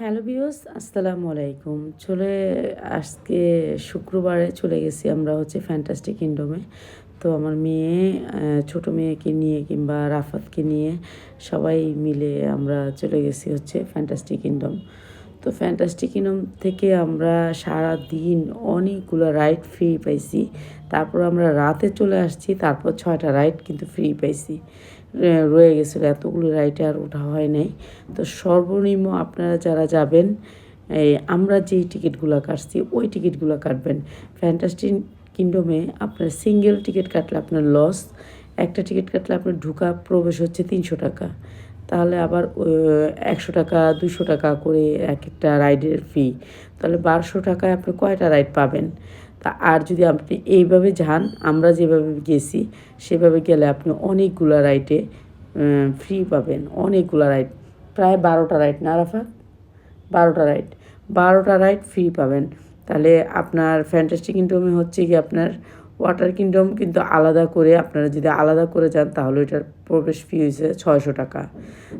Hello বিয়স আসসালামু আলাইকুম। চলে, আজকে শুক্রবারে চলে গেছি আমরা হচ্ছে ফ্যান্টাস্টিক কিংডমে তো আমার মেয়ে ছোট মেয়েকে নিয়ে কিংবা রাফাতকে নিয়ে সবাই মিলে আমরা চলে গেছি হচ্ছে ফ্যান্টাস্টিক কিংডম তো ফ্যান্টাস্টিক কিংডম থেকে আমরা সারা দিন অনেকগুলো রাইড ফ্রি পাইছি। তারপর আমরা রাতে চলে আসছি, তারপর ছয়টা রাইড কিন্তু ফ্রি পাইছি। রয়ে গেছিল। এতগুলো রাইডে আর ওঠা হয় নাই। তো সর্বনিম্ন আপনারা যারা যাবেন আমরা যেই টিকিটগুলো কাটছি, ওই টিকিটগুলো কাটবেন। ফ্যান্টাস্টিক কিংডমে আপনার সিঙ্গেল টিকিট কাটলে আপনার লস একটা টিকিট কাটলে আপনার ঢুকা প্রবেশ হচ্ছে তিনশো টাকা। তাহলে আবার একশো টাকা দুশো টাকা করে এক একটা রাইডের ফি তাহলে বারোশো টাকায় আপনি কয়টা রাইড পাবেন? তা আর যদি আপনি এইভাবে যান, আমরা যেভাবে গেছি, সেভাবে গেলে আপনি অনেকগুলো রাইডে ফ্রি পাবেন। অনেকগুলো রাইড প্রায় বারোটা রাইড না রাফাত বারোটা রাইড বারোটা রাইড ফ্রি পাবেন। তাহলে আপনার ফ্যান্টাস্টিক কিংডমে হচ্ছে কি আপনার ওয়াটার কিংডম কিন্তু আলাদা করে আপনারা যদি আলাদা করে যান, তাহলে এটার প্রবেশ ফি হয়েছে ছয়শো টাকা।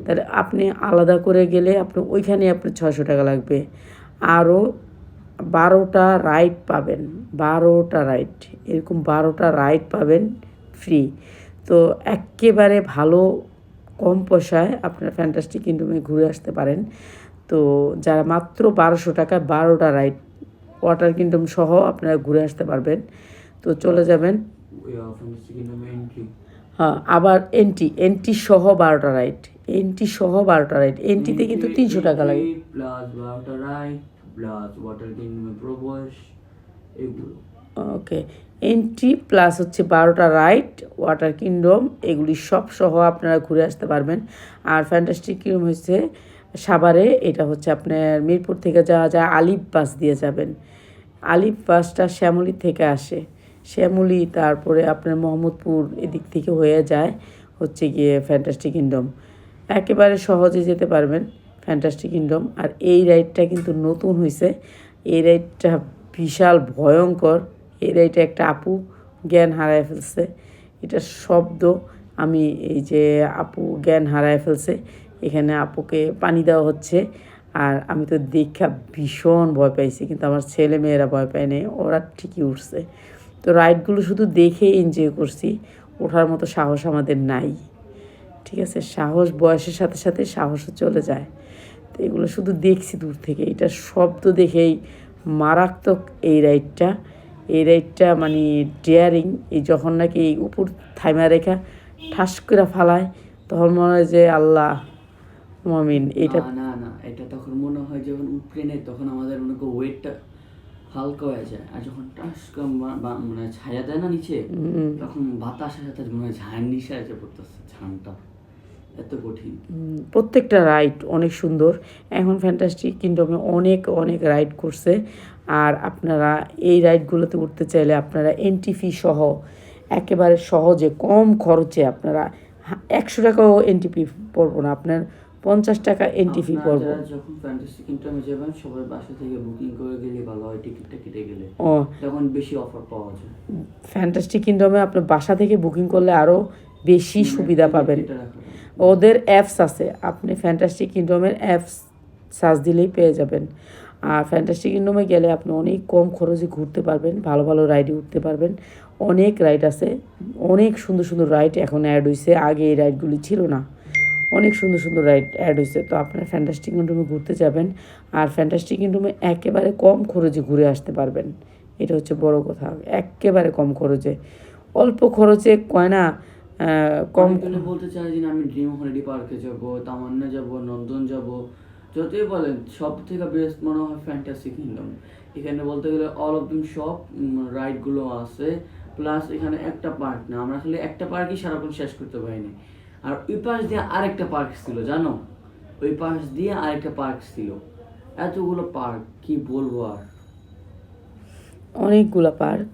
তাহলে আপনি আলাদা করে গেলে আপনি ওইখানে আপনার ছয়শো টাকা লাগবে। আরও বারোটা রাইড পাবেন বারোটা রাইড এরকম বারোটা রাইড পাবেন ফ্রি তো একেবারে ভালো কম পয়সায় আপনার ফ্যান্টাস্টিক কিংডমে ঘুরে আসতে পারেন। তো যারা মাত্র বারোশো টাকায় বারোটা রাইড ওয়াটার কিংডম সহ আপনারা ঘুরে আসতে পারবেন। তো চলে যাবেন। হ্যাঁ আবার এন্টি এন্টি সহ বারোটা রাইড এন্টি সহ বারোটা রাইড এন্টিতে কিন্তু তিনশো টাকা লাগে। প্লাস বারোটা রাইড প্লাস ওয়াটার কিংডমে প্রবেশ এগুলো। ওকে এন্ট্রি প্লাস হচ্ছে বারোটা রাইড ওয়াটার কিংডম এগুলি সব সহ আপনারা ঘুরে আসতে পারবেন। আর ফ্যান্টাস্টিক কিংডম হচ্ছে সাভারে, এটা হচ্ছে আপনার মিরপুর থেকে যাওয়া যায়, আলিফ বাস দিয়ে যাবেন। আলিফ বাসটা শ্যামলী থেকে আসে। শ্যামলি তারপরে আপনার মোহাম্মদপুর এদিক থেকে হয়ে যায় হচ্ছে গিয়ে ফ্যান্টাস্টিক কিংডম একেবারে সহজে যেতে পারবেন। ফ্যান্টাস্টিক কিংডম আর এই রাইডটা কিন্তু নতুন হয়েছে এই রাইডটা বিশাল ভয়ঙ্কর। এই রাইডে একটা আপু জ্ঞান হারায় ফেলছে। এটা শব্দ, আমি এই যে আপু জ্ঞান হারায় ফেলছে, এখানে আপুকে পানি দেওয়া হচ্ছে। আর আমি তো দেখা ভীষণ ভয় পাইছি, কিন্তু আমার ছেলে মেয়েরা ভয় পায় নাই, ওরা ঠিকই উঠছে। তো রাইডগুলো শুধু দেখে এনজয় করছি, ওঠার মতো সাহস আমাদের নাই। ঠিক আছে, সাহস, বয়সের সাথে সাথে সাহসও চলে যায়। তো এগুলো শুধু দেখছি দূর থেকে। এটা শব্দ দেখেই মারাত্মক এই রাইডটা এই রাইডটা মানে ডেয়ারিং এই যখন নাকি এই উপর থাইমা রেখা ঠাস করে ফালায় তখন মনে হয় যে আল্লাহ মমিন এটা না না এটা তখন মনে হয় যখন উপরে নেই তখন আমাদের মনে করো ওয়েটটা হালকা হয়ে যায়। আর যখন টাস বা- মানে ছায়া দেয় না নিচে তখন বাতাসের সাথে মনে হয় ঝাড় নিচে এসে পড়তেছে ঝাড়টা এত কঠিন। প্রত্যেকটা রাইড অনেক সুন্দর। এখন ফ্যান্টাস্টিক কিংডমে অনেক অনেক রাইড করছে। আর আপনারা এই রাইডগুলোতে উঠতে চাইলে আপনারা এন্ট্রি ফি সহ একেবারে সহজে কম খরচে আপনারা একশো টাকাও এন্ট্রি ফি পড়ব না। আপনার পঞ্চাশ টাকা এন্ট্রি ফি পড়ব। যখন ফ্যান্টাসি কিংডমে যাবেন সবাই বাসা থেকে বুকিং করে গেলে ভালো হয় টিকিটটা কেটে গেলে। ও। তখন বেশি অফার পাওয়া যায়। ফ্যান্টাস্টিক কিংডমে আপনার বাসা থেকে বুকিং করলে আরও বেশি সুবিধা পাবেন। ওদের অ্যাপস আছে। আপনি ফ্যান্টাস্টিক কিংডমের অ্যাপস সার্চ দিলেই পেয়ে যাবেন। আর ফ্যান্টাস্টিক কিংডমে গেলে আপনি অনেক কম খরচে ঘুরতে পারবেন ভালো ভালো রাইডে উঠতে পারবেন। অনেক রাইড আছে। অনেক সুন্দর সুন্দর রাইড এখন অ্যাড হয়েছে আগে এই রাইডগুলি ছিল না। অনেক সুন্দর সুন্দর রাইড অ্যাড হয়েছে তো আপনার ফ্যান্টাস্টিক কিংডমে ঘুরতে যাবেন আর ফ্যান্টাস্টিক কিংডমে একেবারে কম খরচে ঘুরে আসতে পারবেন। এটা হচ্ছে বড় কথা। একেবারে কম খরচে। অল্প খরচে কয় না আহ, কম বলতে চায় যে আমি ড্রিম হলিডে পার্কে যাব তামান্না যাব নন্দন যাব যতই বলেন সব থেকে বেস্ট মনে হয় ফ্যান্টাসি কিংডম এখানে বলতে গেলে অল অফ দিম সব রাইডগুলো আছে প্লাস এখানে একটা পার্ক না আমরা খালি একটা পার্কই সারাক্ষণ শেষ করতে পারিনি। আর ওই পাশ দিয়ে আরেকটা পার্ক ছিল জানো? ওই পাশ দিয়ে আরেকটা পার্ক ছিল। এতগুলো পার্ক কি বলব আর? অনেকগুলো পার্ক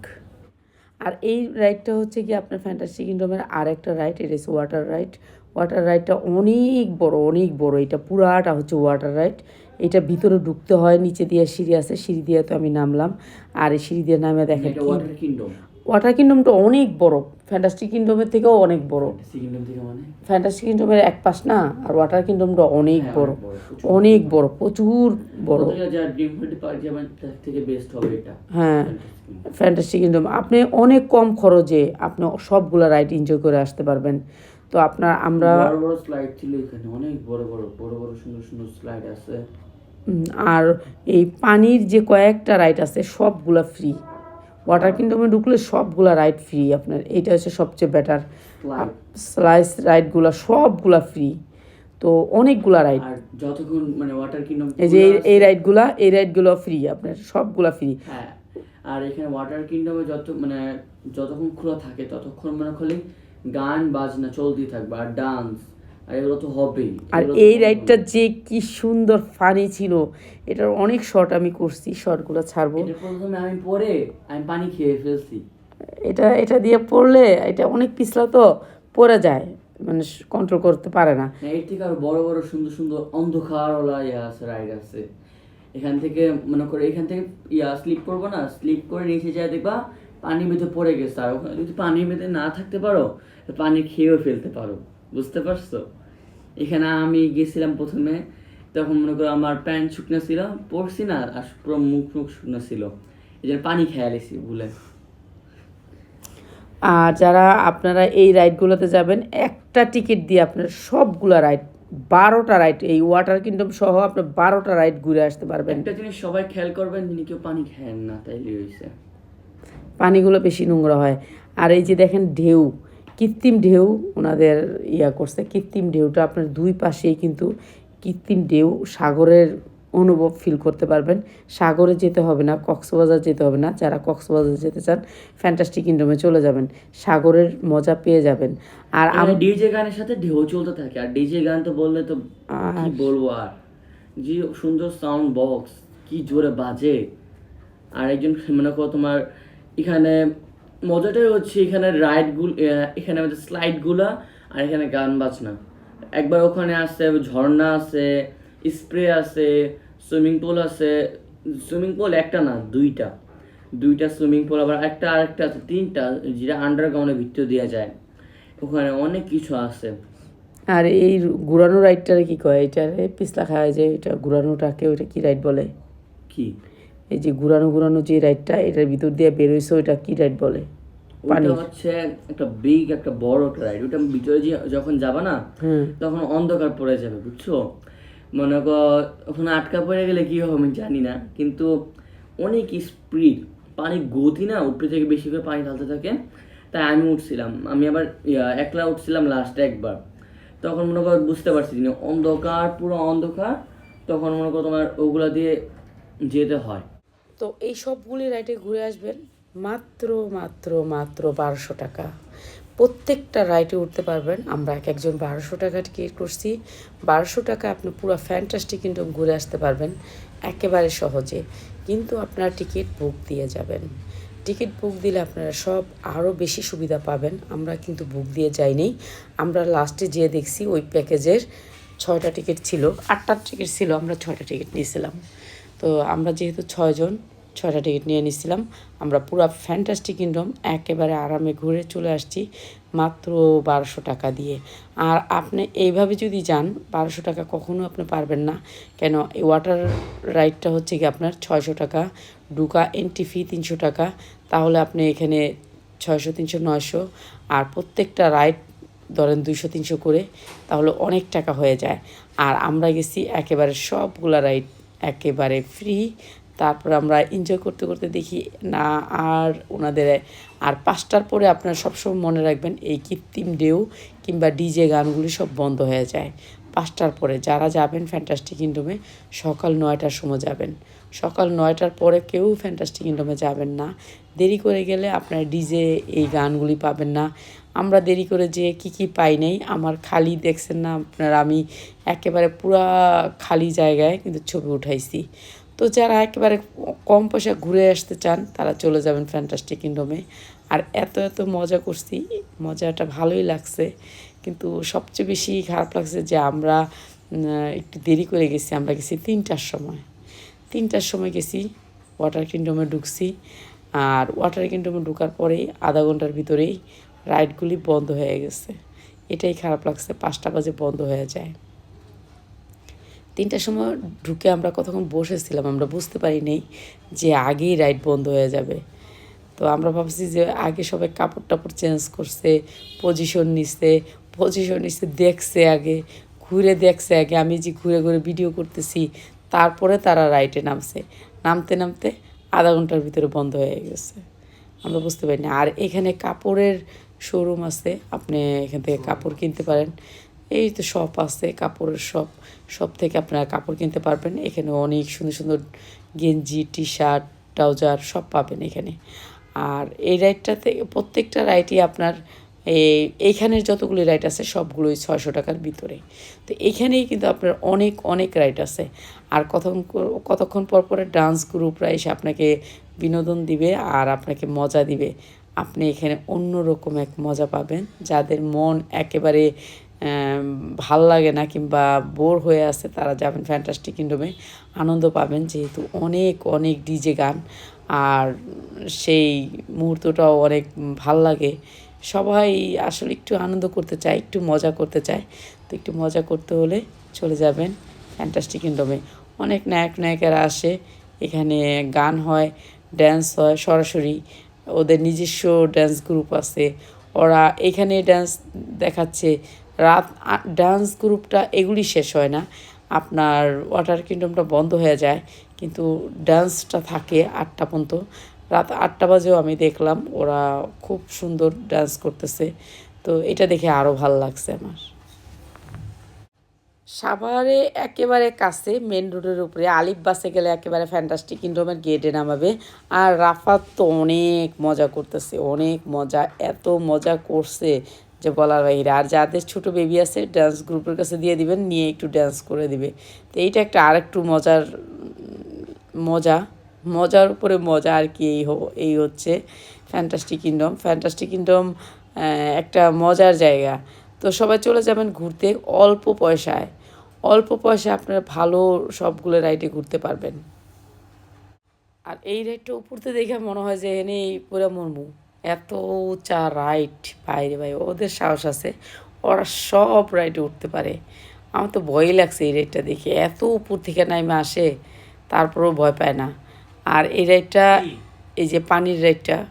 আর এই রাইডটা হচ্ছে কি আপনার ফ্যান্টাসি কিংডমের আর একটা রাইড এটা হচ্ছে ওয়াটার রাইড ওয়াটার রাইডটা অনেক বড় অনেক বড়। এটা পুরাটা হচ্ছে ওয়াটার রাইড এটা ভিতরে ঢুকতে হয় নিচে দিয়ে সিঁড়ি আছে সিঁড়ি দিয়ে তো আমি নামলাম। আর এই সিঁড়ি দিয়ে নামে দেখেন ওয়াটার কিংডমটা অনেক বড়। ফ্যান্টাস্টিক কিংডমের থেকেও অনেক বড়। ফ্যান্টাসি কিংডম থেকে মানে? ফ্যান্টাস্টিক কিংডমের এক পাশ না আর ওয়াটার কিংডমটা অনেক হ্যাঁ, বড়। অনেক বড়, প্রচুর বড়। হ্যাঁ। ফ্যান্টাস্টিক কিংডম আপনি অনেক কম খরচে আপনি সবগুলো রাইড এনজয় করে আসতে পারবেন। তো আপনার আমরা বড় বড় স্লাইড ছিল এখানে অনেক বড় বড় বড় বড় সুন্দর সুন্দর স্লাইড আছে। আর এই পানির যে কয়েকটা রাইড আছে সবগুলা ফ্রি ওয়াটার কিংডমে ঢুকলে সবগুলা রাইড ফ্রি আপনার। এটা হচ্ছে সবচেয়ে বেটার স্লাইস রাইডগুলা সবগুলা ফ্রি তো অনেকগুলা রাইড যতক্ষণ মানে ওয়াটার কিংডম এই যে এই- এই রাইডগুলা এই রাইডগুলো ফ্রি আপনার সবগুলা ফ্রি হ্যাঁ। আর এখানে ওয়াটার কিংডমে যত মানে যতক্ষণ খোলা থাকে ততক্ষণ মানে খালি গান বাজনা চলতেই থাকবে আর ডান্স আর এগুলো তো হবেই। আর এই। রাইডটা যে কি সুন্দর ফানি ছিল এটার অনেক শর্ট আমি করছি শর্টগুলো ছাড়বো। প্রথমে আমি পরে আমি পানি খেয়ে ফেলছি। এটা এটা দিয়ে পড়লে এটা অনেক পিছলা তো পড়ে যায় মানে কন্ট্রোল করতে পারে না। এর থেকে আরও বড় বড় সুন্দর সুন্দর অন্ধকারওয়ালা ইয়া আছে রাইড আছে। এখান থেকে মনে করে এখান থেকে ইয়া স্লিপ করব না স্লিপ করে নিচে যায় দেখবা পানির ভিতরে পড়ে গেছে। আর ওখানে যদি পানির ভিতরে না থাকতে পারো পানি খেয়েও ফেলতে পারো। বুঝতে পারছ? এখানে আমি গেছিলাম প্রথমে তখন মনে করো আমার প্যান্ট শুকনো ছিল পড়ছি না আর পুরো মুখ মুখ শুকনো ছিল। এই জন্য পানি খেয়ে আলেছি ভুলে। আর যারা আপনারা এই রাইডগুলোতে যাবেন একটা টিকিট দিয়ে আপনার সবগুলা রাইড বারোটা রাইড এই ওয়াটার কিংডম সহ আপনার বারোটা রাইড ঘুরে আসতে পারবেন। একটা জিনিস সবাই খেয়াল করবেন যিনি কেউ পানি খায়েন না তাইলে হয়েছে পানিগুলো বেশি নোংরা হয়। আর এই যে দেখেন ঢেউ কৃত্রিম ঢেউ ওনাদের ইয়া করছে। কৃত্রিম ঢেউটা আপনার দুই পাশেই কিন্তু কৃত্রিম ঢেউ সাগরের অনুভব ফিল করতে পারবেন। সাগরে যেতে হবে না কক্সবাজার যেতে হবে না। যারা কক্সবাজার যেতে চান ফ্যান্টাস্টিক কিংডমে চলে যাবেন। সাগরের মজা পেয়ে যাবেন। আর আমি ডিজে গানের সাথে ঢেউ চলতে থাকে। আর ডিজে গান তো বললে তো কি বলব আর? যে সুন্দর সাউন্ড বক্স কি জোরে বাজে। আর একজন মনে করো তোমার এখানে মজাটাই হচ্ছে এখানে রাইডগুলো এখানে আমাদের স্লাইডগুলা আর এখানে গান বাজনা। একবার ওখানে আছে ঝর্ণা আছে স্প্রে আছে সুইমিং পুল আছে সুইমিং পুল একটা না দুইটা। দুইটা সুইমিং পুল আবার একটা আরেকটা আছে তিনটা যেটা আন্ডারগ্রাউন্ডের ভিতর দেওয়া যায়। ওখানে অনেক কিছু আছে। আর এই ঘুরানো রাইডটারে কি কয়? এটারে পিছলা খাওয়া যে এটা ঘুরানোটাকে ওইটা কি রাইড বলে? কি? এই যে ঘুরানো ঘুরানো যে রাইডটা এটার ভিতর দিয়ে বেরোইছে ওইটা কি রাইড বলে? পানি হচ্ছে একটা বিগ একটা বড় একটা রাইড ওটা ভিতরে যে যখন যাবা না তখন অন্ধকার পড়ে যাবে বুঝছ? মনে কর ওখানে আটকা পড়ে গেলে কি হবে আমি জানি না কিন্তু অনেক স্পিড পানি গতি না উপরে থেকে বেশি করে পানি ঢালতে থাকে। তাই আমি উঠছিলাম। আমি আবার একলা উঠছিলাম লাস্টে একবার। তখন মনে কর বুঝতে পারছি যে অন্ধকার পুরো অন্ধকার তখন মনে করো তোমার ওগুলা দিয়ে যেতে হয়। তো এই সবগুলি রাইডে ঘুরে আসবেন মাত্র মাত্র মাত্র বারোশো টাকা। প্রত্যেকটা রাইডে উঠতে পারবেন। আমরা এক একজন বারোশো টাকা টিকিট করছি। বারোশো টাকা আপনি পুরো ফ্যান্টাস্টিক কিংডম ঘুরে আসতে পারবেন একেবারে সহজে। কিন্তু আপনারা টিকিট বুক দিয়ে যাবেন। টিকিট বুক দিলে আপনারা সব আরও বেশি সুবিধা পাবেন। আমরা কিন্তু বুক দিয়ে যাইনি। আমরা লাস্টে যেয়ে দেখছি ওই প্যাকেজের ছয়টা টিকিট ছিল, আটটা টিকিট ছিল, আমরা ছয়টা টিকিট নিয়েছিলাম। তো আমরা যেহেতু ছয়জন ছয়টা টিকিট নিয়ে নিছিলাম। আমরা পুরো ফ্যান্টাস্টিক কিংডম একেবারে আরামে ঘুরে চলে আসছি মাত্র বারোশো টাকা দিয়ে। আর আপনি এইভাবে যদি যান, বারোশো টাকা কখনো আপনি পারবেন না। কেন, এই ওয়াটার রাইডটা হচ্ছে কি আপনার ছয়শো টাকা ডুকা এন্ট্রি ফি তিনশো টাকা। তাহলে আপনি এখানে ছয়শো, তিনশো, নয়শো আর প্রত্যেকটা রাইড ধরেন দুইশো, তিনশো করে, তাহলে অনেক টাকা হয়ে যায়। আর আমরা গেছি একেবারে সবগুলা রাইড একেবারে ফ্রি তারপর আমরা এনজয় করতে করতে দেখি, না, আর ওনাদের, আর পাঁচটার পরে আপনারা সবসময় মনে রাখবেন এই কৃত্রিম ঢেউ কিংবা ডিজে গানগুলি সব বন্ধ হয়ে যায়। পাঁচটার পরে যারা যাবেন ফ্যান্টাস্টিক কিংডমে সকাল নয়টার সময় যাবেন। সকাল নয়টার পরে কেউ ফ্যান্টাস্টিক কিংডমে যাবেন না। দেরি করে গেলে আপনার ডিজে এই গানগুলি পাবেন না। আমরা দেরি করে যে কি কি পাই নাই, আমার খালি দেখছেন না আপনার, আমি একেবারে পুরা খালি জায়গায় কিন্তু ছবি উঠাইছি। তো যারা একেবারে কম পয়সা ঘুরে আসতে চান, তারা চলে যাবেন ফ্যান্টাস্টিক কিংডমে আর এত এত মজা করছি, মজাটা ভালোই লাগছে। কিন্তু সবচেয়ে বেশি খারাপ লাগছে যে আমরা একটু দেরি করে গেছি, আমরা গেছি তিনটার সময়। তিনটার সময় গেছি ওয়াটার কিংডমে ঢুকছি। আর ওয়াটার কিংডমে ঢোকার পরেই আধা ঘণ্টার ভিতরেই রাইডগুলি বন্ধ হয়ে গেছে। এটাই খারাপ লাগছে, পাঁচটা বাজে বন্ধ হয়ে যায়। তিনটার সময় ঢুকে আমরা কতক্ষণ বসেছিলাম আমরা বুঝতে পারি নেই যে আগেই রাইড বন্ধ হয়ে যাবে। তো আমরা ভাবছি যে আগে সবাই কাপড় টাপড় চেঞ্জ করছে পজিশন নিচ্ছে পজিশন নিচ্ছে দেখছে আগে ঘুরে দেখছে আগে। আমি যে ঘুরে ঘুরে ভিডিও করতেছি তারপরে তারা রাইটে নামছে। নামতে নামতে আধা ঘণ্টার ভিতরে বন্ধ হয়ে গেছে। আমরা বুঝতে পারিনি। আর এখানে কাপড়ের শোরুম আছে আপনি এখান থেকে কাপড় কিনতে পারেন। এই তো শপ আছে, কাপড়ের শপ শপ থেকে আপনারা কাপড় কিনতে পারবেন। এখানে অনেক সুন্দর সুন্দর গেঞ্জি টি শার্ট ট্রাউজার সব পাবেন এখানে। আর এই রাইডটা থেকে প্রত্যেকটা রাইডই আপনার এই এইখানের যতগুলি রাইড আছে সবগুলোই ছয়শো টাকার ভিতরে। তো এখানেই কিন্তু আপনার অনেক অনেক রাইড আছে। আর কতক্ষণ কতক্ষণ পর পরে ডান্স গ্রুপরা এসে আপনাকে বিনোদন দিবে আর আপনাকে মজা দিবে। আপনি এখানে অন্যরকম এক মজা পাবেন। যাদের মন একেবারে ভালো লাগে না কিংবা বোর হয়ে আছে, তারা যাবেন ফ্যান্টাস্টিক কিংডমে আনন্দ পাবেন যেহেতু অনেক অনেক ডিজে গান। আর সেই মুহূর্তটাও অনেক ভালো লাগে। সবাই আসলে একটু আনন্দ করতে চায়, একটু মজা করতে চায়। তো একটু মজা করতে হলে চলে যাবেন ফ্যান্টাস্টিক কিংডমে অনেক নায়ক, নায়িকারা আসে, এখানে গান হয় ড্যান্স হয় সরাসরি। ওদের নিজস্ব ড্যান্স গ্রুপ আছে। ওরা এখানে ড্যান্স দেখাচ্ছে। রাত ডান্স গ্রুপটা এগুলি শেষ হয় না। আপনার ওয়াটার কিংডমটা বন্ধ হয়ে যায়, কিন্তু ডান্সটা থাকে আটটা পর্যন্ত। রাত আটটা বাজেও আমি দেখলাম ওরা খুব সুন্দর ডান্স করতেছে। তো এটা দেখে আরও ভালো লাগছে আমার। সাভারে একেবারে কাছে মেন রোডের উপরে। আলিফ বাসে গেলে একেবারে ফ্যান্টাস্টিক কিংডমের গেটে নামাবে। আর রাফাত তো অনেক মজা করতেছে, অনেক মজা, এত মজা করছে। যে বলার বাইরে। আর যাদের ছোট বেবি আছে ড্যান্স গ্রুপের কাছে দিয়ে দিবেন, নিয়ে একটু ড্যান্স করে দিবে। তো এইটা একটা আর একটু মজার, মজা, মজার উপরে মজা আর কি এই হো, এই হচ্ছে ফ্যান্টাস্টিক কিংডম ফ্যান্টাস্টিক কিংডম একটা মজার জায়গা। তো সবাই চলে যাবেন ঘুরতে অল্প পয়সায়। অল্প পয়সায় আপনারা ভালো সবগুলো রাইডে ঘুরতে পারবেন। আর এই রাইডটা উপরতে দেখে মনে হয় যে এনে পুরো মরমু। এত উঁচা রাইড বাইরে ভাই ওদের সাহস আছে। ওরা সব রাইডে উঠতে পারে। আমার তো ভয়ই লাগছে এই রাইডটা দেখে। এত উপর থেকে নাইমে আসে তারপরেও ভয় পায় না। আর এই রাইডটা এই যে পানির রাইডটা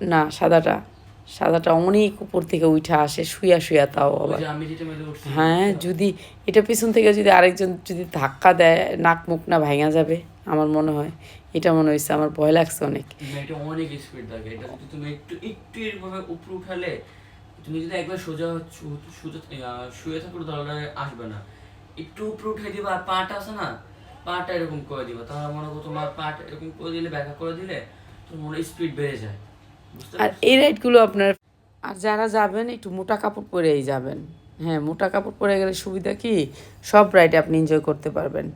না সাদাটা। সাদাটা অনেক উপর থেকে উঠে আসে শুয়া শুয়া তাও আবার। হ্যাঁ যদি এটা পিছন থেকে যদি আরেকজন যদি ধাক্কা দেয় নাক মুখ না ভাঙা যাবে আমার মনে হয়। এটা মনে হয়েছে আমার ভয় লাগছে অনেক। এটা অনেক স্পিড থাকে। এটা যদি তুমি একটু একটু এরভাবে উপরে উঠালে তুমি যদি একবার সোজা সোজা শুয়ে থাকো তাহলে আসবে না। একটু উপরে উঠে দিবা আর পাটা আছে না পাটা এরকম করে দিবা। তাহলে মনে করো তোমার পাটা এরকম করে দিলে ব্যাখ্যা করে দিলে তোমার মনে স্পিড বেড়ে যায়। আর এই রাইডগুলো আপনার আর যারা যাবেন একটু মোটা কাপড় পরেই যাবেন। হ্যাঁ মোটা কাপড় পরে গেলে সুবিধা কি? সব রাইডে আপনি এনজয় করতে পারবেন।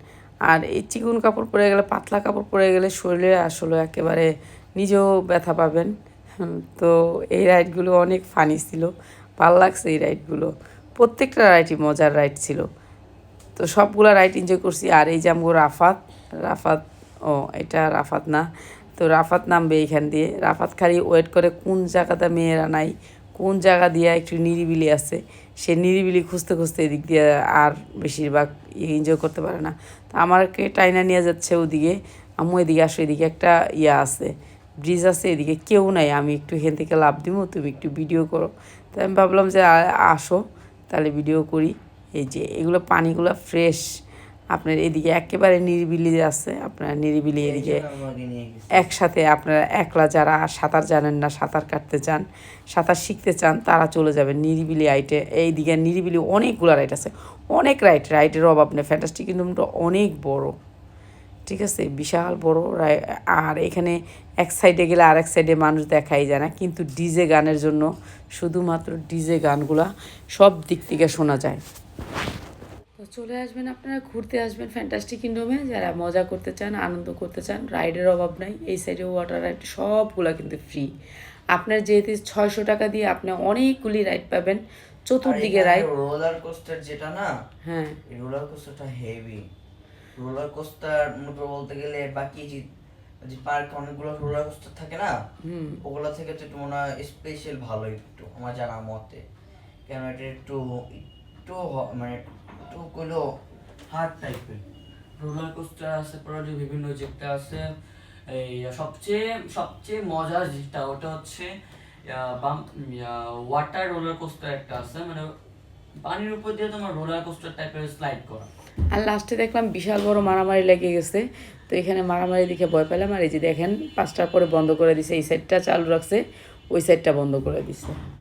আর এই চিকুন কাপড় পরে গেলে, পাতলা কাপড় পরে গেলে শরীরে আসলে একেবারে নিজেও ব্যথা পাবেন। তো এই রাইডগুলো অনেক ফানি ছিল। ভালো লাগছে এই রাইডগুলো। প্রত্যেকটা রাইডই মজার রাইড ছিল। তো সবগুলো রাইড এনজয় করছি। আর এই যে আমগো রাফাত রাফাত, ও, এটা রাফাত না। তো রাফাত নামবে এইখান দিয়ে। রাফাত খালি ওয়েট করে কোন জায়গাটা মেয়েরা নাই, কোন জায়গা দিয়ে একটু নিরিবিলি আছে। সে নিরিবিলি খুঁজতে খুঁজতে এদিক দিয়ে আর বেশিরভাগ এনজয় করতে পারে না। তো আমাকে টাইনা নিয়ে যাচ্ছে ওদিকে আমি এদিকে আসো, এদিকে একটা ইয়া আছে ব্রিজ আছে, এদিকে কেউ নাই, আমি একটু হেন থেকে লাভ দিব তুমি একটু ভিডিও করো। তো আমি ভাবলাম যে আসো, তাহলে ভিডিও করি। এই যে এগুলো পানিগুলো ফ্রেশ আপনার এদিকে একেবারে নিরিবিলি আছে আপনার নিরিবিলি এদিকে একসাথে আপনারা একলা যারা সাঁতার জানেন না সাঁতার কাটতে চান সাঁতার শিখতে চান তারা চলে যাবেন নিরিবিলি আইটে এইদিকে নিরিবিলি অনেকগুলো রাইট আছে। অনেক রাইট রাইডের অভাব নেই। ফ্যান্টাস্টিক কিংডমটা অনেক বড়। ঠিক আছে? বিশাল বড় রাই- আর এখানে এক সাইডে গেলে আর এক সাইডে মানুষ দেখাই যায় না। কিন্তু ডিজে গানের জন্য শুধুমাত্র ডিজে গানগুলা সব দিক থেকে শোনা যায়। তো চলে আসবেন আপনারা ঘুরতে আসবেন ফ্যান্টাস্টিক কিংডমে যারা মজা করতে চান আনন্দ করতে চান রাইডের অভাব নাই। এই সাইডে ওয়াটার রাইড সবগুলা কিন্তু ফ্রি আপনার যেহেতু ছয়শো টাকা দিয়ে আপনি অনেকগুলি রাইড পাবেন। চতুর্দিকে রাইড রোলার কোস্টার যেটা না হ্যাঁ। রোলার কোস্টারটা হেভি রোলার কোস্টার বলতে গেলে বাকি যে যে পার্কে অনেকগুলো রোলার কোস্টার থাকে না হুম। ওগুলা থেকে তো একটু মনে হয় স্পেশাল ভালো একটু আমার জানা মতে। কেন এটা একটু একটু মানে একটু কইলো হার্ড টাইপের রোলার কোস্টার আছে পরে বিভিন্ন যেটা আছে। এই, সবচেয়ে সবচেয়ে মজার যেটা, ওটা হচ্ছে ওয়াটার রোলার কোস্টার একটা আছে। মানে পানির উপর দিয়ে তোমার রোলার কোস্টার টাইপের স্লাইড করা। আর লাস্টে দেখলাম বিশাল বড় মারামারি লেগে গেছে। তো এখানে মারামারি দেখে ভয় পেলাম। আর এই যে দেখেন, পাঁচটার পরে বন্ধ করে দিছে। এই সাইডটা চালু রাখছে, ওই সাইডটা বন্ধ করে দিছে।